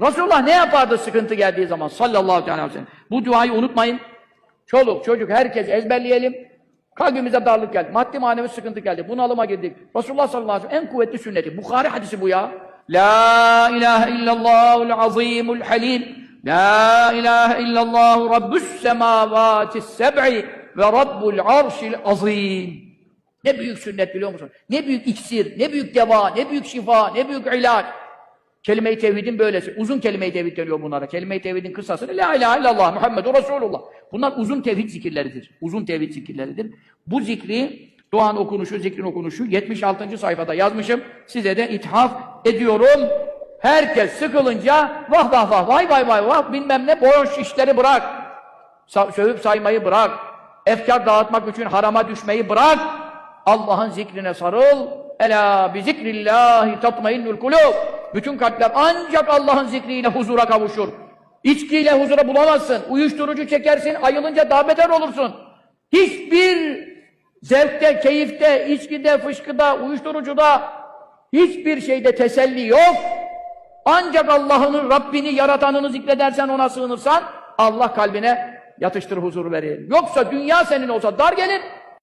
Resulullah ne yapardı sıkıntı geldiği zaman sallallahu aleyhi ve sellem. Bu duayı unutmayın. Çoluk, çocuk, herkes ezberleyelim. Kalbimize darlık geldi. Maddi manevi sıkıntı geldi. Bunalıma girdik. Resulullah sallallahu aleyhi ve sellem en kuvvetli sünneti. Bukhari hadisi bu ya. La ilahe illallahul azimul halim. La ilahe illallah rabbus semavatis seb'i ve rabbul arşil azim. Ne büyük sünnet biliyor musun? Ne büyük iksir, ne büyük deva, ne büyük şifa, ne büyük ilaç. Kelime-i tevhidin böylesi. Uzun kelime-i tevhid deniyor bunlara. Kelime-i tevhidin kısası La ilahe illallah Muhammedur Resulullah. Bunlar uzun tevhid zikirleridir. Uzun tevhid zikirleridir. Bu zikri, duanın okunuşu, zikrin okunuşu 76. sayfada yazmışım. Size de ithaf ediyorum. Herkes sıkılınca vah vah vah vay vay vay vah bilmem ne boş işleri bırak. Sa sövüp saymayı bırak. Efkar dağıtmak için harama düşmeyi bırak. Allah'ın zikrine sarıl. Ela bi zikrillahi tatmainnul kulub. Bütün kalpler ancak Allah'ın zikriyle huzura kavuşur. İçkiyle huzura bulamazsın. Uyuşturucu çekersin, ayılınca daha beter olursun. Hiçbir zevkte, keyifte, içkide, fışkıda, uyuşturucuda hiçbir şeyde teselli yok. Ancak Allah'ını, Rabbini, yaratanını zikredersen, ona sığınırsan Allah kalbine yatıştır huzur verir. Yoksa dünya senin olsa dar gelir,